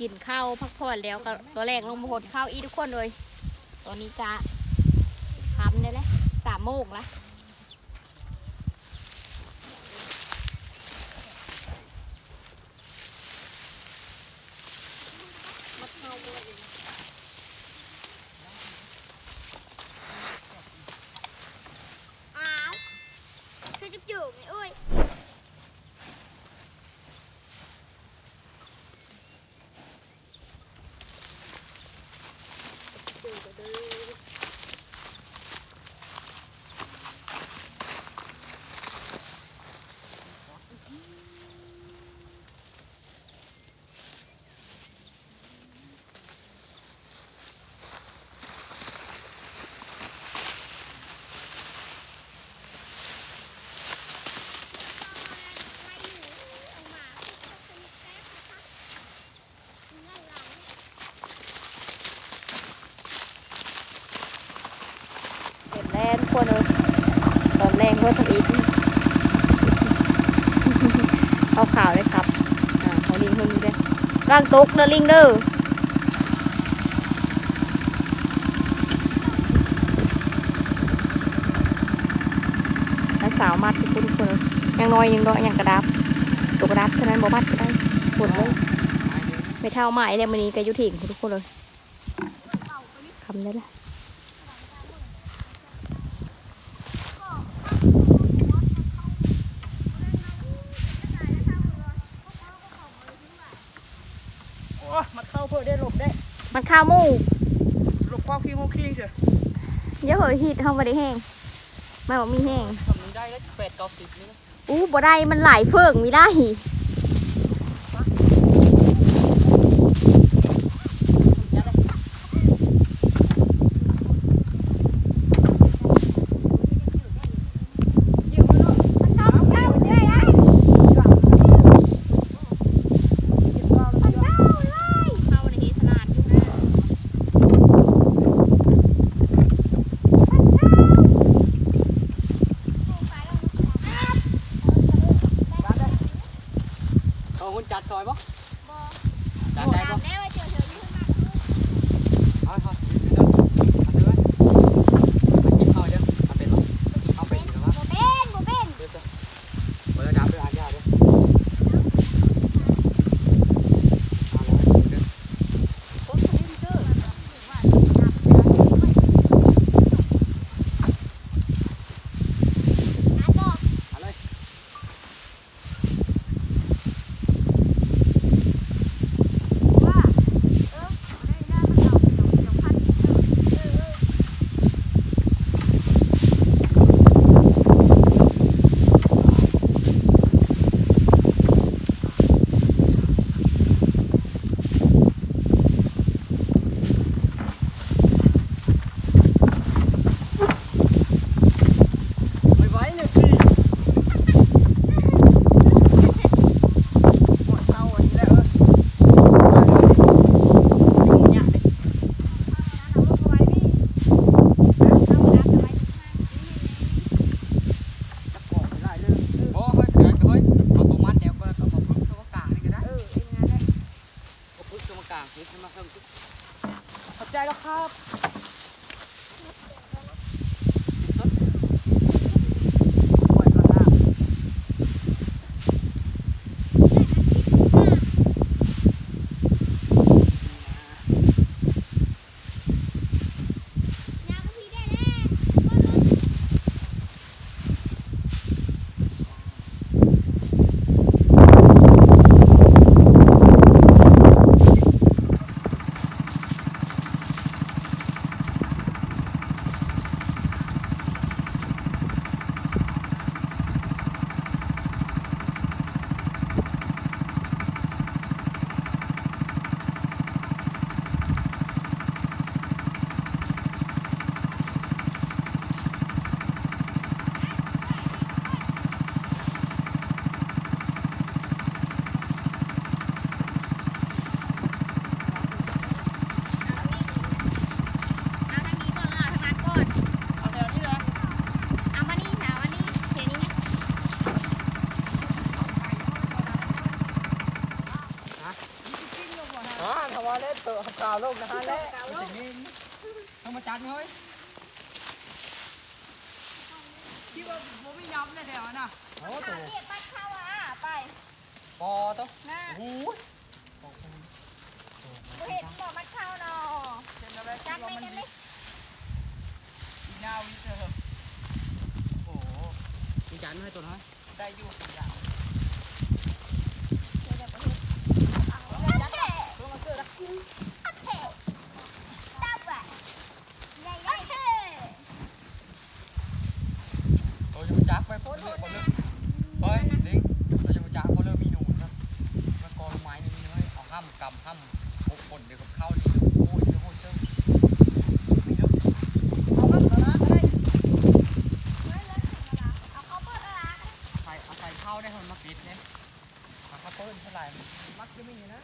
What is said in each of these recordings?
กินข้าวพักผ่อนแล้วก็ตัวแรกลงมาหดข้าวอีทุกคนเลย ตอนนี้จะทำได้แล้วสามโมงละ อ้าวคือจะอยู่ไหมอุ้ย เห็นแล้วทุกคนเลย ตอนแรกเพื่อทำอีกเอาข่าวเลยครับ อ่าเขาลิงคนนี้ด้วยร่างตุกเดอลิงเด้อให้สาวมัดทุกคนทุกคนเลยยังน้อยยังน้อยยังกระดับตัวกระดับเท่านั้นบ่มัดก็ได้ปวดเลยไม่เท่าไม้เลยมันนี้ก็อยุถิ่งทุกคนเลยคำได้ละ โอ้ยมันเข้าเพื่อได้หลบได้ มันข้าวหมูหลบความคิงของคิงเฉยเยอะเหยฮิตเฮาบ่ได้แห้งมันบ่มีแห้งทำนี้ได้แล้วแปดเก้าสิบนี่นะอู้บ่ได้มันหลายเฟิงมีได้าวลงนะฮะเล่สิ่งนี้ต้องมาจัดเฮ้ยคิดว่าผมไม่ยอมเลยเดี๋ยวนะโอ้ตัวเก็บปัดเข้าอะไปปอตัวหน้โอ้ยเห็นบ่มัดเข้าเนาะจัดไม่ไม่นนเลยอีนาวิเตอโอ้โหมีจานให้ตัวน้อยได้อยู่ทุกอย่างเดี๋ยวเดี๋ยวไปเฮ็ดจัดแท้ตัวมาเสือนะ จัดแท้ตับอะใหญ่ใหญ่แท้ เรา จะมาจักไปพ่นเลือดพ่นเลือดเฮ้ยลิงเราจะมาจักพ่นเลือดมีหนูนะมันกองไม้นี่นี่เฮ้ยเอาห้ามกำห้ามโอ้คนเดี๋ยวกับข้าวนี่โอ้ยเดี๋ยวโอ้ยเจ้ามีเลือดเอาบ้างก่ะได้เอาข้าเปิดอะไรใส่เอาใส่ข้าวได้คนมาปิดเนี่ยเอาข้าวต้นเท่าไหร่มักจะไม่เห็นนะ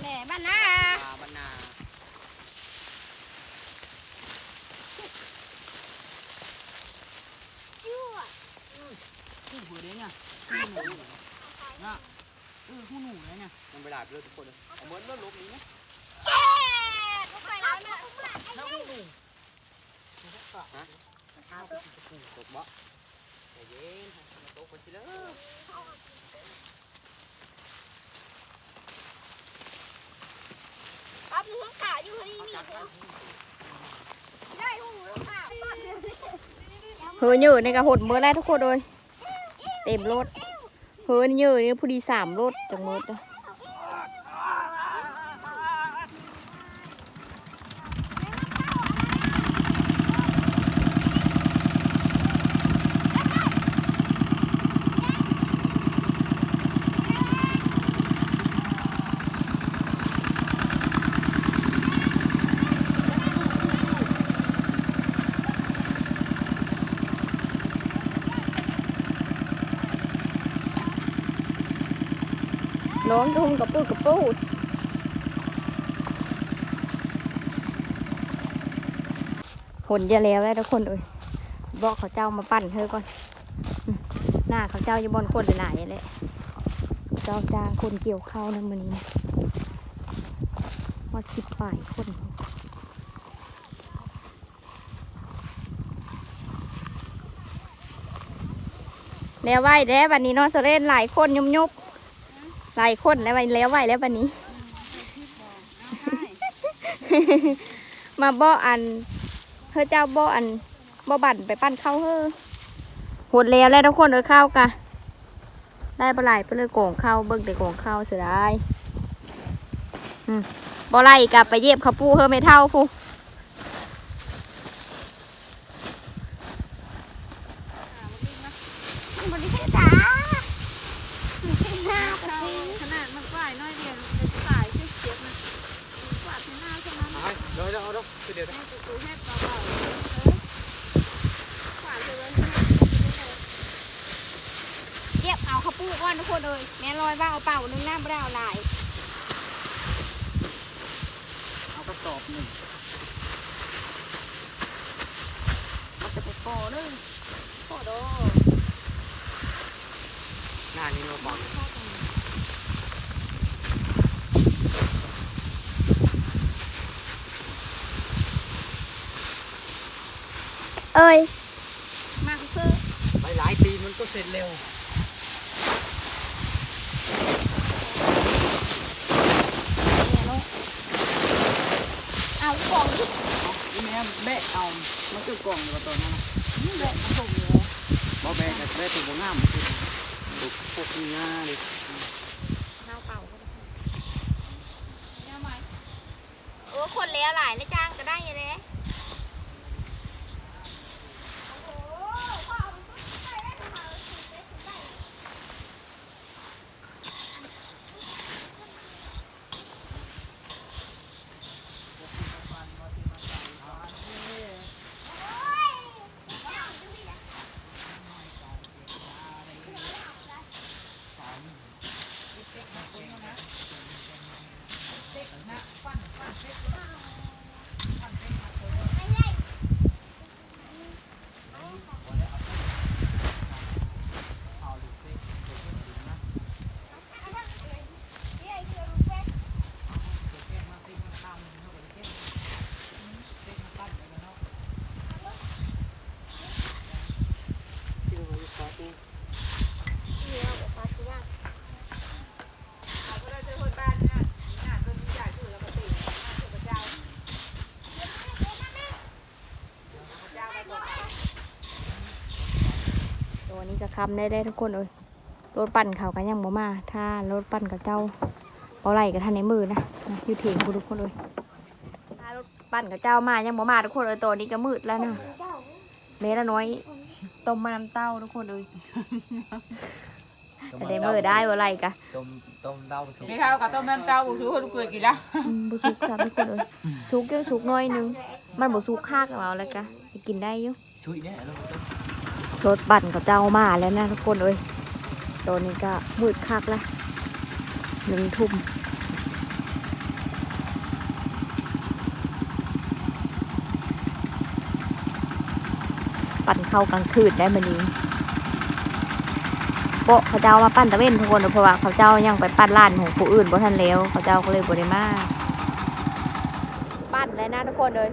แหน่บ้านนา ปลาบรรณา คู่หัวเด้เนี่ยคู่หนูนะเออคู่หนูเลยเนี่ยมันไปหลายไปเลยทุกคนเลยเอาเหมือนเลือดลบนี้นะแก่พวกใครแล้วเนี่ยแล้วคู่หนูฮะข้าวตกบ่ใจเย็นมาตกไปสิเด้อปั๊บมึงขาอยู่ที่นี่ได้หูขาเฮ้ยอยืนในกระหดเมื่อได้ทุกคนเลย เต็มรถเฮ้ยยืนนี่พอดีสามรถจังมดเลยอง กระปูดกระปูดผลจะแล้วได้ทุกคนเลยบอกเขาเจ้ามาปั่นเธอก่อน หน้าเขาเจ้าอยู่บนคนหลายเลยเจ้าจ้างคนเกี่ยวข้าวนะมือนี้นะว่าสิบฝ่ายคนแล้วไหวแล้ววันนี้เนาะจะเล่นหลายคนยุบยุบ หลายคนแล้ววันแล้วไหวแล้ววันนี้ มาบ่ออันเฮ้อเจ้าบ่ออันบ่บั่นไปปั้นข้าวเฮ้อหดแล้วแล้วทุกคนเออข้าวกะได้ปลาไหลไปเลยโกงข้าวเบิ่งแต่โกงข้าวเสียดายอืมบ่ไหลกลับไปเย็บข้าวปูเฮ้อไม่เท่าผู้ บริษัทจ้าหน้าไป ขนาดมันกว้ายน้อยเดียวมันจะตายเจ็บๆมันกวาดที่หน้าใช่ไหม เอาให้เดี๋ยวเดี๋ยวเอาเดี๋ยวคือเดี๋ยว ให้ตัวให้เบาๆกวาดเลย เก็บเอาข้าวปูก้อนทุกคนเลยแม่ลอยบ้างเอาเป่าหนึ่งหน้าไม่ได้เอาลาย เอากระสอบหนึ่งเอาจะไปก่อเลยโคโดหน้านี้เราบอกเลยเอ้ย มาคือหลายหลายๆตีนมันก็เสร็จเร็ว เนี่ยลูกเอากล่องดิ นี่ กเอา มันคือกล่องอยู่กับตัวนั้นนี่แหละผสมเลยบ่แบกแต่แบกตัวบ่งามคือลูกพวกนี้ง่ายเลยน้าเป่าก็ได้ยังไหมโอ้คนเลี้ยหลายเลยจ้างก็ได้เลยก็ คำได้ได้ทุกคนเอ้ยรถปั่นเขากันยังบ่มา ถ้ารถปั่นกับเจ้าเอาไหลกับท่านในมือนะนะอยู่เถียงคุณทุกคนเลยถ้ารถปั่นกับเจ้ามายังบ่มาทุกคนเอ้ยตัวนี้ก็มืดแล้วนะเมละน้อยต้มมะน้ำเต้าทุกคนเอ้ยแต่ได้มือได้บ่ไหลกะต้มต้มเต้าสุกไม่เท่ากับต้มน้ำเต้าบุสูคนเกิดกินแล้วอืมบ่สุกจ้ะทุกคนเอ้ยสุกเยอะสุกน้อยหนึงมันบ่สุกคากเอาแล้วกะกินได้อยู่ช่วยเนี่ยเรถปั่นกับเจ้ามาแล้วนะทุกคนเอ้ยตอนนี้ก็มืดคักแล้วหนึ่งทุ่มปั่นเข้ากลางคืนได้มานี้โปะเขาเจ้ามาปั่นตะเว้นทุกคนเพราะว่าเขาเจ้ายังไปปั่นร้านของผู้อื่นบ่ทันแล้วเขาเจ้าก็เลยบ่ได้มาปั่นแล้วนะทุกคนเลย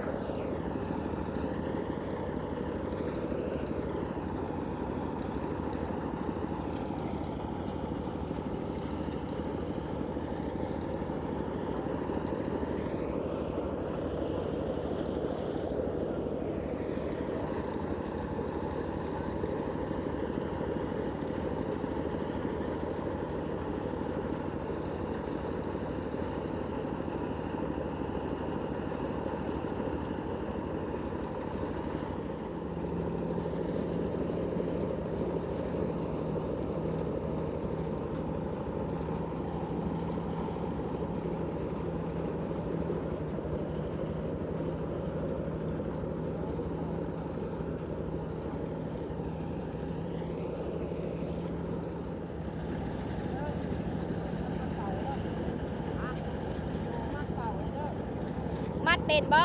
มัด เป็นบ่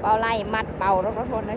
เป่าไล่มัดเป่าแล้วก็ทนเล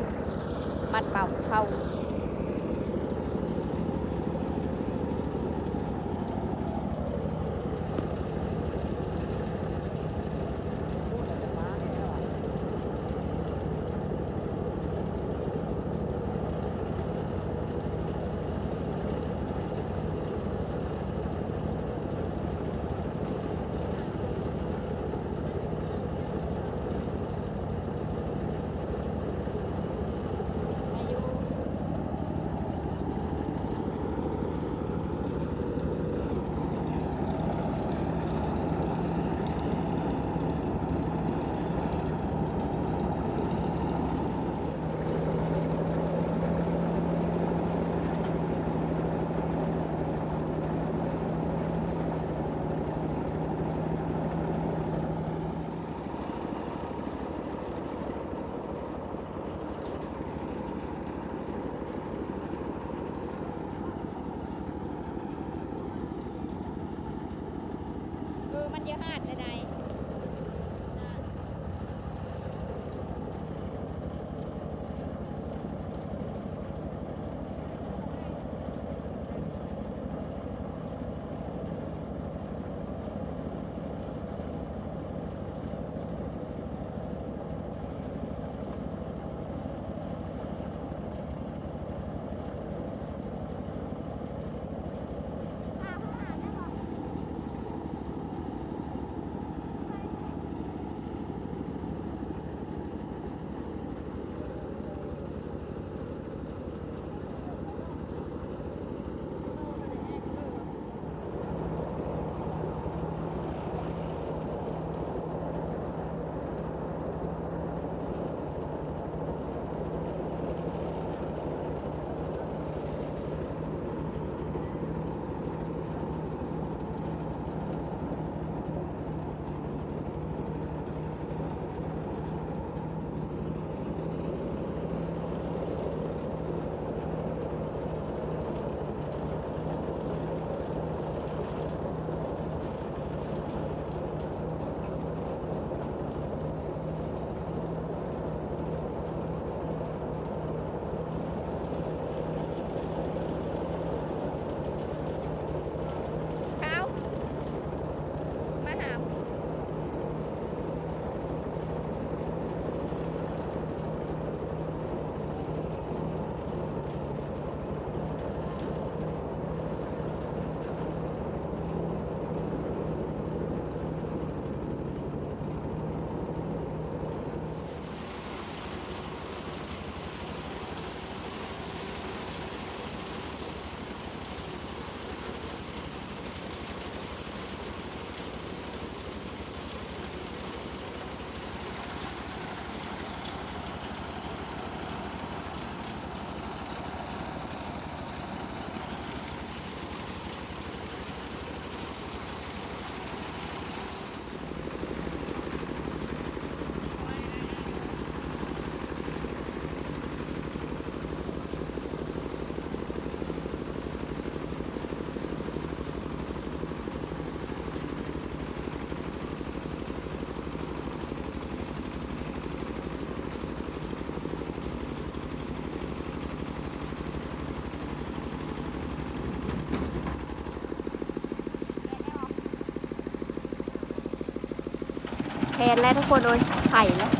แคนแล้วทุกคนเลยไข่แล้ว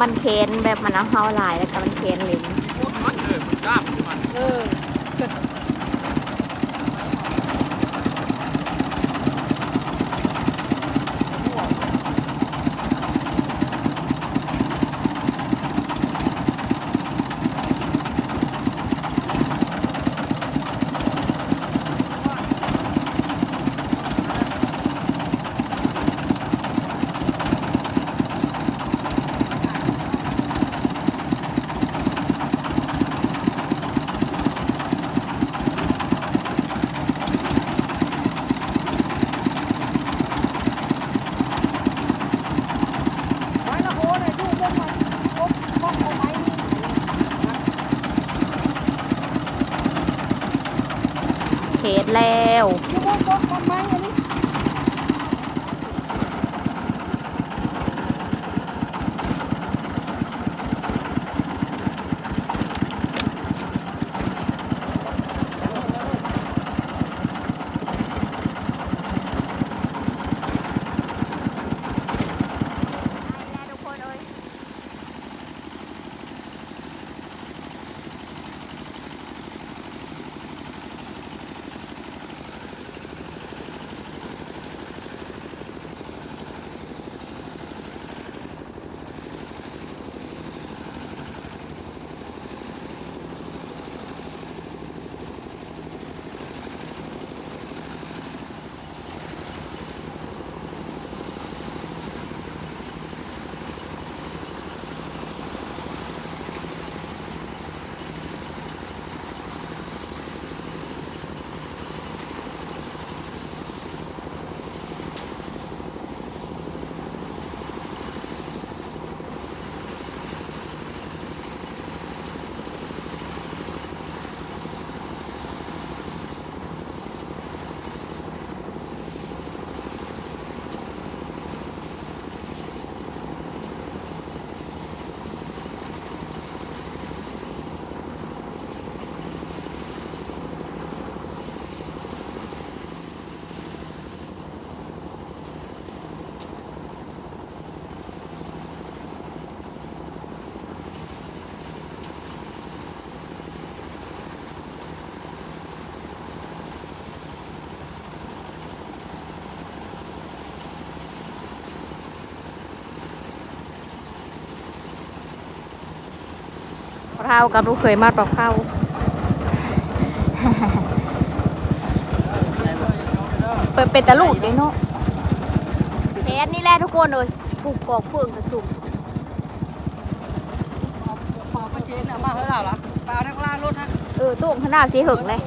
มันแคนแบบมันเอาเฮาหลายแล้วก็มันแคนเหลนโคตรมันเลยมันกล้ามมัน เออ เรากับลูกเคยมาปรับเข้าเปิดเป็นตะลูกเด้เนาะแค่นี่แหละทุกคนเลยปลูกปอกเฟืองกระสุนปอกกระเชนอะมาเท่าไหร่ล่ะปลาในกลางรถนะเออตุ้งขนาดสีหึงเลย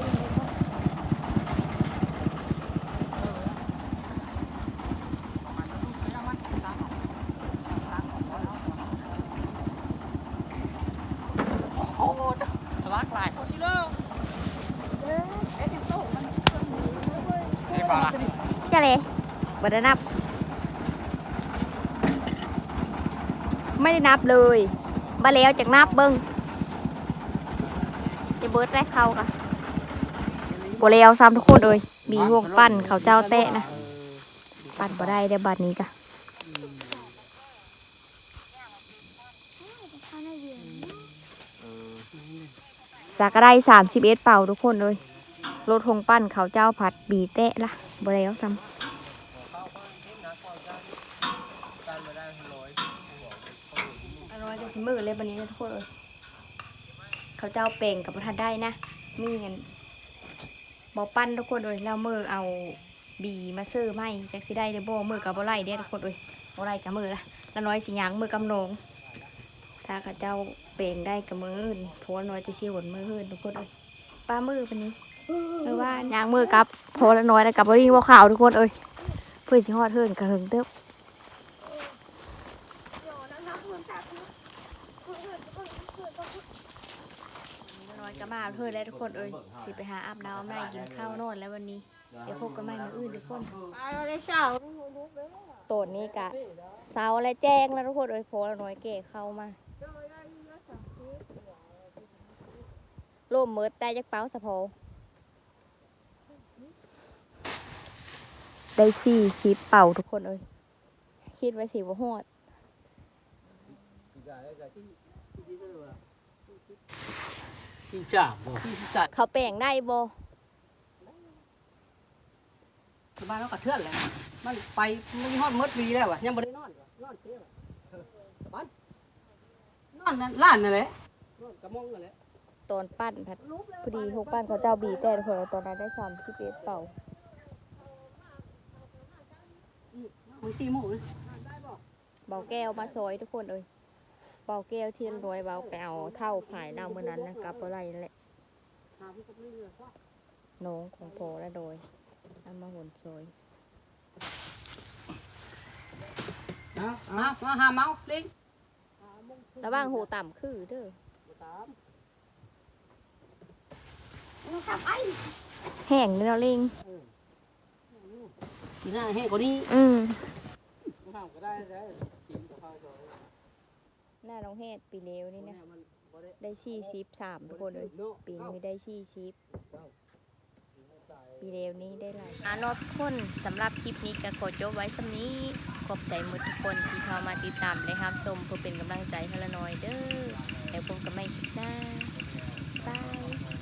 โอ้สลักลายนี่เปล่าล่ะ จะเลยบ่ได้นับ ไม่ได้นับเลยมาแล้วจากนับเบิ้งจะเบิดได้เข้ากันบ่แล้วซ้ำทุกคนเลยมีวงปั้นเขาเจ้าแตะนะ ปั้นบ่ได้เดี๋ยวบัดนี้กะสักก็ได้สามสิบเอ็ดเป่าทุกคนเลยรถหงปั้นเขาเจ้าผัดบีเตะละ บ่แล้วซ้ำอร่อยจะสิมือเลยวันนี้นะทุกคนเลยเขาเจ้าเป่งกับประทานได้นะมีเงินบอปั้นทุกคนเลยแล้วมือเอาบีมาซื้อไม่จากสิได้เดโบมือกับบ่ไล่เด้อทุกคนเลยบ่ไล่กับมือละแล้วน้อยสิหยางมือกำนงถ้าเขาเจ้าเป่งได้กับมืออื่นเพราะว่าน้อยจะเชี่ยวมืออื่นทุกคนเลยป้ามือวันนี้ เออว่ายางมือกับโพละน้อยแล้วกับบริงว่าข่าวทุกคนเอ้ยเพื่อนสิฮอดเทินกระหึงเติบน้อยก็มาเทินแล้วทุกคนเอ้ยสิไปหาอาบน้ำอาบน้ำกินข้าวนอนแล้ววันนี้เดี๋ยวพบกันใหม่มื้ออื่นทุกคนปลาในเช้าโตนนี้กะเสาและแจ้งแล้วทุกคนเอ้ยโพละน้อยเก๋เข้ามาร่มเมิดแต่จักเป้าสะโพ ได้สี่คลิปเป่าทุกคนเอ้ยคิดไว้สิบ่ฮอดสิจ้าบ่สิจ้าเขาแป้งได้บ่สบายแล้วก็เทื่อนแหละมันไปมันฮอดหมดวีแล้วอะยังบ่ได้นอนว่ะนอนเที่ยวสบายนอนนั่นล้านนั่นแหละนอนกระมองนั่นแหละตอนปั้นพัดพอดีหกปั้นเขาเจ้าบีแต่ทุกคนตอนนั้นได้สามสิบเอ็ดเป่า มื้อ4โมงเลยเบาแก้วมาซอยทุกคนเอ้ยเบาแก้วที่รวยเบาไปเอาเท่าขายเราเมื่อนั้นนะกับอะไรนั่นแหละหาพี่ก็ไม่เหลือว่าน้องของโพและโดยเอามาหนซอยนะมามาหาเมาลิงระว่างหูต่ำคือเด้อตามแห้งเด้อเนาะลิง สิหน้าแห้งกว่านี้อืมข้าวก็ได้ได้กินกับข้าวซอยหน้าน้องเฮ็ดปีเลวนี่นะมันบ่ได้ได้ชี่ชิปสามทุกคนเลยเนาะปีนี้ได้ชี่ชิปปีเร็วนี้ได้หลายอานอทุกคนสำหรับคลิปนี้ก็ขอจบไว้สำนี้ขอบใจหมดทุกคนที่เข้ามาติดตามและรับชมเพื่อเป็นกำลังใจให้ละหน่อยเด้อแล้วพบกันใหม่คลิปหน้าบาย